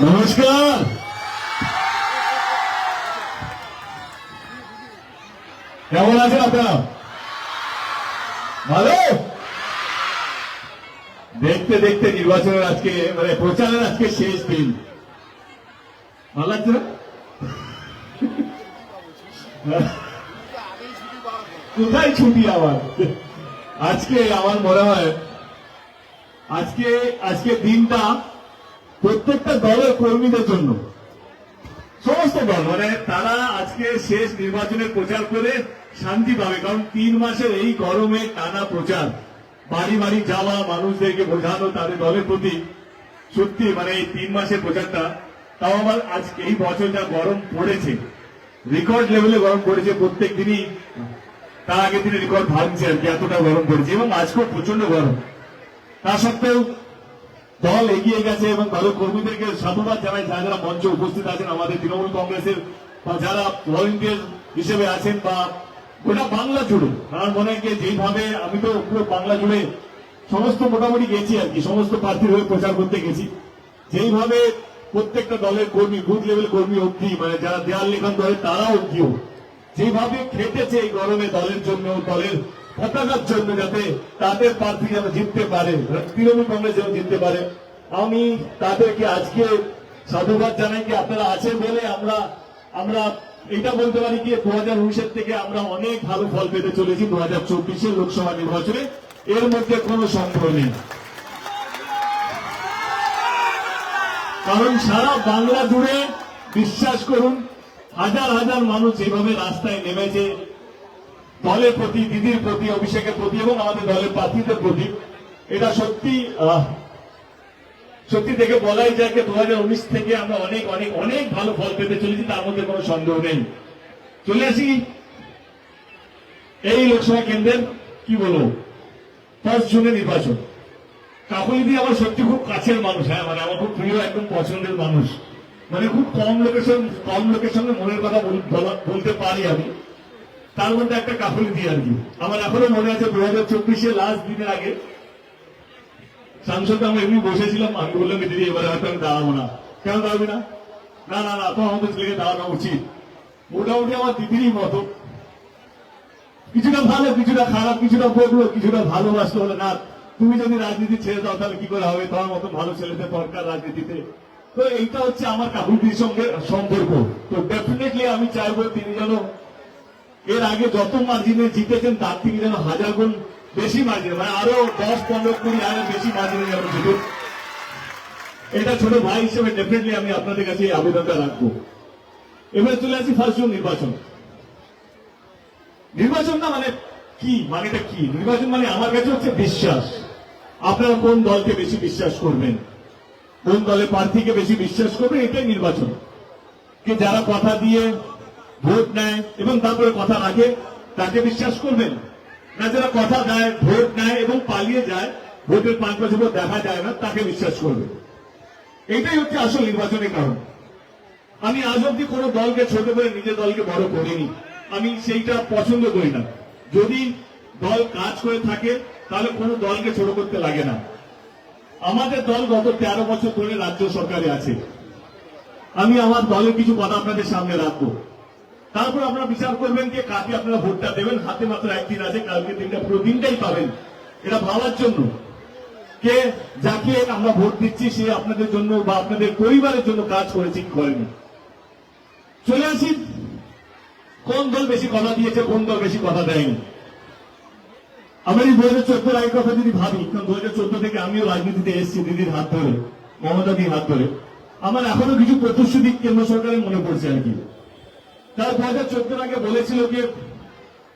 নমস্কার। কেমন আছেন আপনারা? ভালো? দেখতে দেখতে নির্বাচনের আজকে মানে প্রচারের আজকে শেষ দিন। ভালো লাগছে না? কোথায় ছুটি আমার আজকে আমার মনে হয়, আজকে আজকে দিনটা প্রত্যেকটা দলের কর্মীদের জন্য। সমস্ত দল। মানে তারা আজকে শেষ নির্বাচনের প্রচার করে শান্তি পাবে, কারণ তিন মাসের এই গরমে টানা প্রচার। বাড়ি বাড়ি যাওয়া, মানুষদেরকে বোঝানো তাদের দলের প্রতি। সত্যি মানে এই তিন মাসের প্রচারটা, তাও আবার আজকে এই বছর যা গরম পড়েছে রেকর্ড লেভেলে গরম পড়েছে প্রত্যেক দিনই। তার আগে দিনে রেকর্ড ভাঙছে আর কি, এতটা গরম পড়েছে। এবং আজকেও প্রচণ্ড গরম। তা সত্ত্বেও দল এগিয়ে গেছে এবং দলের কর্মীদেরকে সাধুবাদ জানাই যারা যারা মঞ্চে উপস্থিত আছেন আমাদের তৃণমূল কংগ্রেসের বা যারা ভলেন্টিয়ার হিসেবে আছেন বা গোটা বাংলা জুড়ে। আমার মনে হয় যে যেইভাবে আমি তো পুরো বাংলা জুড়ে সমস্ত মোটামুটি গেছি আর কি, সমস্ত প্রার্থীর হয়ে প্রচার করতে গেছি। যেইভাবে প্রত্যেকটা দলের কর্মী, বুথ লেভেল কর্মী অবধি মানে যারা দেয়াল লেখন দলের তারা অবধিও যেভাবে খেটেছে এই গরমে দলের জন্য, দলের পতাকার জন্য যাতে তাদের প্রার্থী যেন জিততে পারে তৃণমূল কংগ্রেস যেন জিততে পারে। আমি তাদেরকে আজকে সাধুবাদ জানাই কি আপনারা আছেন বলে আমরা আমরা এটা বলতে পারি কি দু হাজার উনিশের থেকে আমরা অনেক ভালো ফল পেতে চলেছি দু হাজার চব্বিশের লোকসভা নির্বাচনে। এর মধ্যে কোনো সন্দেহ নেই। কারণ সারা বাংলা জুড়ে, বিশ্বাস করুন, হাজার হাজার মানুষ যেভাবে রাস্তায় নেমেছে দলের প্রতি, দিদির প্রতি, অভিষেকের প্রতি এবং আমাদের দলের প্রার্থীদের প্রতি। এটা সত্যি সত্যি দেখে বলাই যায় যে দু থেকে আমরা অনেক অনেক অনেক ভালো ফল পেতে চলেছি, তার মধ্যে কোনো সন্দেহ নেই। চলে আসি এই লোকসভা কেন্দ্রের, কি বলব ফার্স্ট জুনে নির্বাচন। কাকুলিদি আমার সত্যি খুব কাছের মানুষ হ্যাঁ মানে আমার খুব প্রিয় একদম পছন্দের মানুষ। মানে খুব কম লোকেশন কম লোকেশনে মনের কথা বলতে পারি আমি। তার মধ্যে একটা কাকুলি দিয়ে আর কি আমার এখনও মনে আছে দু হাজার চব্বিশে লাস্ট দিনের আগে। সাংসদ আমরা এমনি বসেছিলাম, আমি বললাম কি দিদি, এবারে হয়তো আমি দাঁড়াবো না। কেন দাঁড়াবি না? না না না, তোমার আমাদের ছেলেকে দাঁড়ানো উচিত। মোটামুটি আমার দিদিরই মতো। কিছুটা ভালো, কিছুটা খারাপ, কিছুটা বলল কিছুটা ভালোবাসতে হলে, না, তুমি যদি রাজনীতি ছেড়ে দাও, তাহলে কি করে হবে? তোমার মতো ভালো ছেলেদের দরকার রাজনীতিতে। তো এইটা হচ্ছে আমার কাকুটির সঙ্গে সম্পর্ক। তো ডেফিনেটলি আমি চাইব তিনি যেন এর আগে যত মার্জিনে জিতেছেন, তার থেকে যেন হাজার গুণ বেশি মার্জিনে মানে আরও দশ, পনেরো, কুড়ি হাজার বেশি মার্জিনে যেন জিতুক এটা ছোট ভাই হিসেবে ডেফিনেটলি আমি আপনাদের কাছে এই আবেদনটা রাখব। এবারে চলে আসি ফার্স্ট জুন নির্বাচন না মানে কি? মানে এটা কি? নির্বাচন মানে আমার কাছে হচ্ছে বিশ্বাস। আপনারা কোন দলকে বেশি বিশ্বাস করবেন? কোন দলের প্রার্থীকে বেশি বিশ্বাস করবেন? এটাই নির্বাচন। কে যারা কথা দিয়ে ভোট নেয় এবং তারপরে কথা রাখে, তাকে বিশ্বাস করবেন। না যারা কথা দেয়, ভোট নেয় এবং পালিয়ে যায়, ভোটের পাঁচ বছর পর দেখা যায় না, তাকে বিশ্বাস করবে এটাই হচ্ছে আসল নির্বাচনের কারণ। আমি আজ অব্দি কোনো দলকে ছোট করে নিজের দলকে বড় করিনি। আমি সেইটা পছন্দ করি না। যদি দল কাজ করে থাকে, তাহলে কোনো দলকে ছোট করতে লাগে না। আমাদের দল গত তেরো বছর ধরে রাজ্য সরকারে আছে। আমি আমার দলের কিছু কথা আপনাদের সামনে রাখব। তারপর আপনারা বিচার করবেন যে কাকে আপনারা ভোটটা দেবেন। হাতে মাত্র একদিন আছে, কালকে দিনটা পুরো দিনটাই পাবেন। এটা ভাবার জন্য কে যাকে আমরা ভোট দিচ্ছি, সে আপনাদের জন্য বা আপনাদের পরিবারের জন্য কাজ করেছে করেনি। চলে আসি। কোন দল বেশি কথা দিয়েছে, কোন দল বেশি কথা দেয়নি। আমরা দু হাজার চোদ্দোর আগের কথা যদি ভাবি, কারণ দু হাজার চোদ্দ থেকে আমিও রাজনীতিতে এসেছি, দিদির হাত ধরে, মমতাদির হাত ধরে। আমার এখনও কিছু প্রতিশ্রুতি কেন্দ্র সরকারের মনে পড়ছে আর কি। তারা দু হাজার চোদ্দোর আগে বলেছিল যে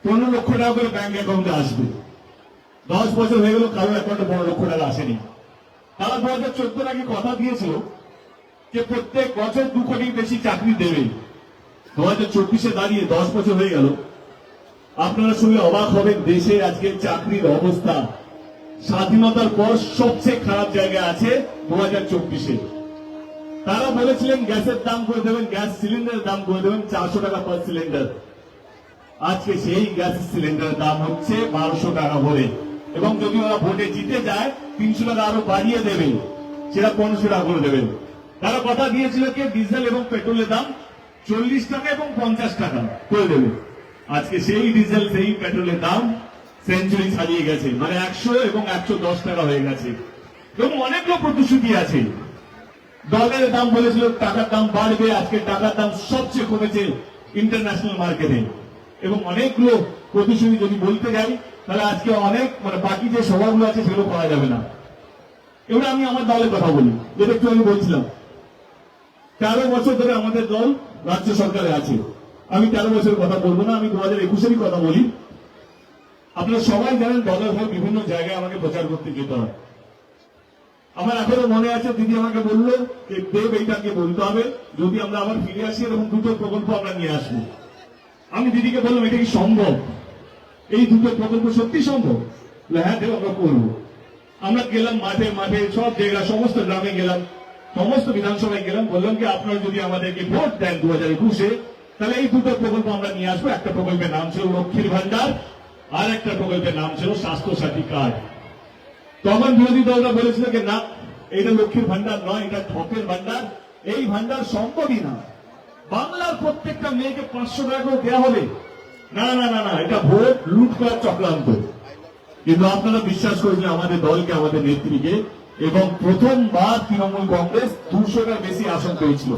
পনেরো লক্ষ টাকা করে ব্যাংক অ্যাকাউন্টে আসবে। দশ বছর হয়ে গেল কারও অ্যাকাউন্টে পনেরো লক্ষ টাকা আসেনি। তারা দু হাজার চোদ্দোর আগে কথা দিয়েছিল যে প্রত্যেক বছর দু কোটির বেশি চাকরি দেবে। দু হাজার চব্বিশে দাঁড়িয়ে দশ বছর হয়ে গেল। আপনারা শুনে অবাক হবেন দেশে আজকে চাকরির অবস্থা। স্বাধীনতার পর সবচেয়ে খারাপ জায়গায় আছে দু হাজার চব্বিশে। তারা বলেছিলেন গ্যাসের দাম করে দেবেন, গ্যাস সিলিন্ডারের দাম করে দেবেন, চারশো টাকা পার সিলিন্ডার আজকে সেই গ্যাস সিলিন্ডারের দাম হচ্ছে বারোশো টাকা করে এবং যদি ওরা ভোটে জিতে যায়, তিনশো টাকা আরও বাড়িয়ে দেবে। সেটা পনেরোশো টাকা করে দেবেন তারা কথা দিয়েছিল কি, ডিজেল এবং পেট্রোলের দাম চল্লিশ টাকা এবং পঞ্চাশ টাকা করে দেবে। আজকে সেই ডিজেল, সেই পেট্রোলের দাম সেঞ্চুরি ছাড়িয়ে গেছে। মানে একশো এবং একশো দশ টাকা হয়ে গেছে। এবং অনেকগুলো প্রতিশ্রুতি আছে। ডলারের দাম বলেছিল, টাকার দাম বাড়বে, আজকে টাকার দাম সবচেয়ে কমেছে ইন্টারন্যাশনাল মার্কেটে এবং অনেকগুলো প্রতিশ্রুতি যদি বলতে যাই, তাহলে আজকে অনেক মানে বাকি যে সভাগুলো আছে, সেগুলো করা যাবে না। এবার আমি আমার দলের কথা বলি, যেটা একটু আমি বলছিলাম। তেরো বছর ধরে আমাদের দল রাজ্য সরকারে আছে। আমি তেরো বছরের কথা বলব না, আমি দু হাজার একুশেরই কথা বলি। আপনারা সবাই জানেন, দলের হয়ে বিভিন্ন জায়গায় আমাকে প্রচার করতে যেতে হয়। আমার এখনও মনে আছে, দিদি আমাকে বলল যে, দেব, এইটাকে বলতে হবে। যদি আমরা আবার ফিরে আসি, এরকম দুটো প্রকল্প আমরা নিয়ে আসব। আমি দিদিকে বললাম, এটা কি সম্ভব? এই দুটো প্রকল্প সত্যি সম্ভব? হ্যাঁ দেব, আমরা করব। আমরা গেলাম মাঠে মাঠে সব জায়গা, সমস্ত গ্রামে গেলাম, সমস্ত বিধানসভায় গেলাম। বললাম কি, আপনারা যদি আমাদেরকে ভোট দেন দু হাজার একুশে, তাহলে এই দুটো প্রকল্প আমরা নিয়ে আসব। একটা প্রকল্পের নাম ছিল লক্ষ্মীর ভান্ডার আর একটা প্রকল্পের নাম ছিল স্বাস্থ্য সাথী কার্ড। তখন বিরোধী দলরা বলেছিল যে, না, এটা লক্ষ্মীর ভান্ডার নয়, এটা ঠকের ভান্ডার এই ভান্ডার সম্ভবই না। বাংলার প্রত্যেকটা মেয়েকে পাঁচশো টাকা করে দেওয়া হবে। না না না না, এটা ভোট, লুট করার চক্রান্ত। কিন্তু আপনারা বিশ্বাস করেছিলেন আমাদের দলকে, আমাদের নেত্রীকে এবং প্রথমবার তৃণমূল কংগ্রেস দুশোটার বেশি আসন পেয়েছিল।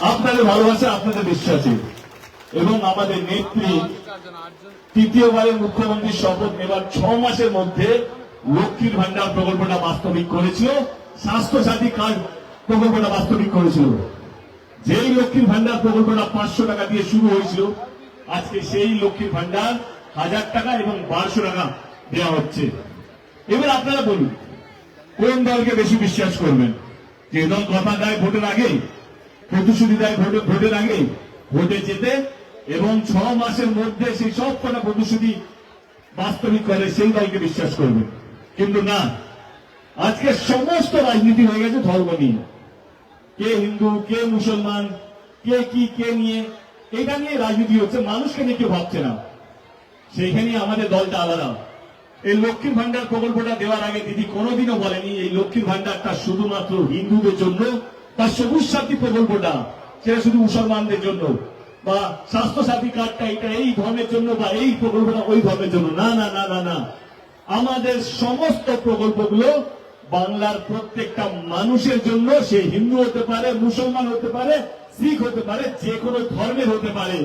আপনাদের ভালোবাসা, আপনাদের বিশ্বাসে। এবং আমাদের নেত্রী তৃতীয়বারের মুখ্যমন্ত্রীর শপথ নেবার ছ মাসের মধ্যে লক্ষ্মীর ভান্ডার প্রকল্পটা বাস্তবিক করেছিল স্বাস্থ্য সাথী কার্ড প্রকল্পটা বাস্তবিক করেছিল। যেই লক্ষ্মীর ভান্ডার প্রকল্পটা পাঁচশো টাকা দিয়ে শুরু হয়েছিল, আজকে সেই লক্ষ্মীর ভান্ডার হাজার টাকা এবং বারোশো টাকা দেওয়া হচ্ছে। এবার আপনারা বলুন, কোন দলকে বেশি বিশ্বাস করবেন? যে দল কথা দেয় ভোটের আগে প্রতিশ্রুতি দেয় ভোটে, ভোটের আগে ভোটে যেতে এবং ছ মাসের মধ্যে সেই সব কটা প্রতিশ্রুতি বাস্তবিক করে, সেই দলকে বিশ্বাস করবে কিন্তু না, আজকে সমস্ত রাজনীতি হয়ে গেছে ধর্ম নিয়ে। কে হিন্দু, কে মুসলমান, কে কি, কে নিয়ে, এটা নিয়ে রাজনীতি হচ্ছে, মানুষকে নিয়ে কেউ ভাবছে না। সেইখানে আমাদের দলটা আলাদা। এই লক্ষ্মীর ভান্ডার প্রকল্পটা দেওয়ার আগে দিদি কোনোদিনও বলেনি, এই লক্ষ্মীর ভান্ডারটা শুধুমাত্র হিন্দুদের জন্য তার সবুজ সাথী প্রকল্পটা, সেটা শুধু মুসলমানদের জন্য, বা স্বাস্থ্য সাথী কার্ডটা এটা এই ধর্মের জন্য, বা এই প্রকল্পটা ওই ধর্মের জন্য। না না না না না। আমাদের সমস্ত প্রকল্পগুলো বাংলার প্রত্যেকটা মানুষের জন্য, সে হিন্দু হতে পারে, মুসলমান হতে পারে, শিখ হতে পারে, যে কোনো ধর্মের হতে পারে।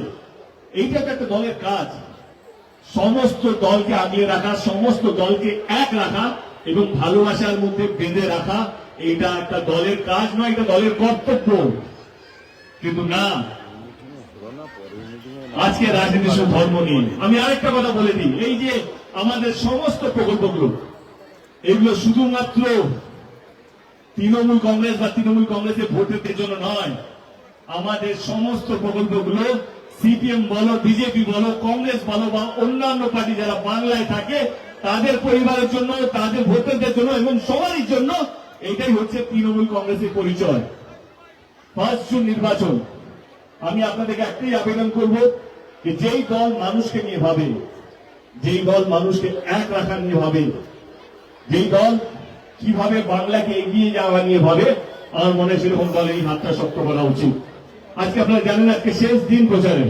এইটা একটা দলের কাজ। সমস্ত দলকে আগিয়ে রাখা, সমস্ত দলকে এক রাখা এবং ভালোবাসার মধ্যে বেঁধে রাখা, এটা একটা দলের কাজ নয়, এটা দলের কর্তব্য। কিন্তু না, আজকে রাজনীতি ধর্ম নিয়ে। আমি আরেকটা কথা বলে দিই। এই যে আমাদের সমস্ত প্রকল্পগুলো। এগুলো শুধুমাত্র তৃণমূল কংগ্রেস বা তৃণমূল কংগ্রেসের ভোটের জন্য নয়, আমাদের সমস্ত প্রকল্পগুলো সিপিএম বলো, বিজেপি বলো, কংগ্রেস বলো বা অন্যান্য পার্টি যারা বাংলায় থাকে, তাদের পরিবারের জন্য, তাদের ভোটারদের জন্য এবং সবারই জন্য এটাই হচ্ছে তৃণমূল কংগ্রেসের পরিচয়। ফার্স্ট জুন নির্বাচন। আমি আপনাদেরকে একটাই আবেদন করব যে যেই দল মানুষকে নিয়ে ভাবে যেই দল মানুষকে এক রাখা নিয়ে ভাবে, যেই দল কীভাবে বাংলাকে এগিয়ে যাওয়া নিয়ে ভাবে, আমার মনে সেরকম দলের এই হাতটা শক্ত করা উচিত। আজকে আপনারা জানেন, আজকে শেষ দিন প্রচারে।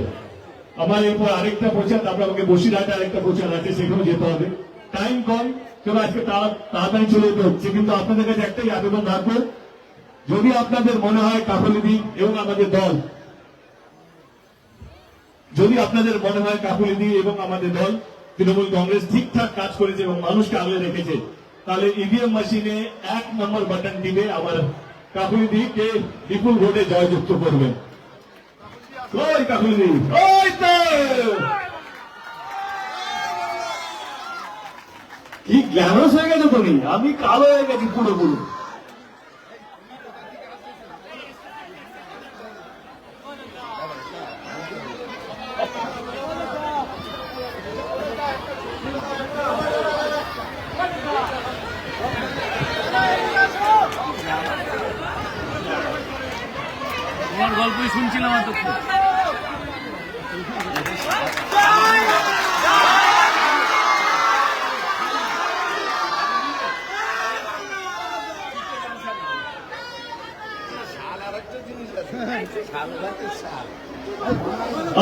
আমার এরপর আরেকটা প্রচার, তারপর আমাকে বসিরহাটে আরেকটা প্রচার আছে, সেখানেও যেতে হবে। টাইম কম চলো আজকে তাড়াতাড়ি চলে যেতে হচ্ছে। কিন্তু আপনাদের কাছে একটাই আবেদন রাখব, যদি আপনাদের মনে হয় কাকলিদি এবং আমাদের দল, যদি আপনাদের মনে হয় কাকুলিদি এবং আমাদের দল তৃণমূল কংগ্রেস ঠিকঠাক কাজ করেছে এবং মানুষকে আগলে রেখেছে। তাহলে ইভিএম মেশিনে এক নম্বর বাটন টিপে আমার কাকুলিদিকে বিপুল ভোটে জয়যুক্ত করবেন কি গ্ল্যামারাস হয়ে গেছে তুমি আমি কালো হয়ে গেছি পুরোপুরি তোমার গল্পই শুনছিলাম এতক্ষণ।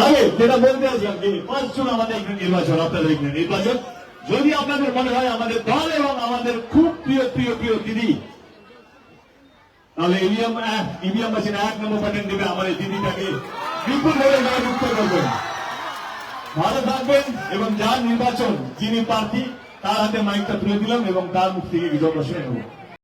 আগে যেটা বলতে আসলাম যে পাঁচজন আমাদের এখানে নির্বাচন, আপনাদের এখানে নির্বাচন। যদি আপনাদের মনে হয় আমাদের দল এবং আমাদের খুব প্রিয় প্রিয় প্রিয় দিদি তাহলে ইভিএম ইভিএম মেশিন এক নম্বর বাটন দেবে, আমার এই দিদিটাকে বিপুল ভাবে জয়যুক্ত করবেন ভালো থাকবেন এবং যার নির্বাচন, যিনি প্রার্থী, তার হাতে মাইকটা তুলে দিলাম এবং তার মুখ থেকে বিজয় শুনে নেব।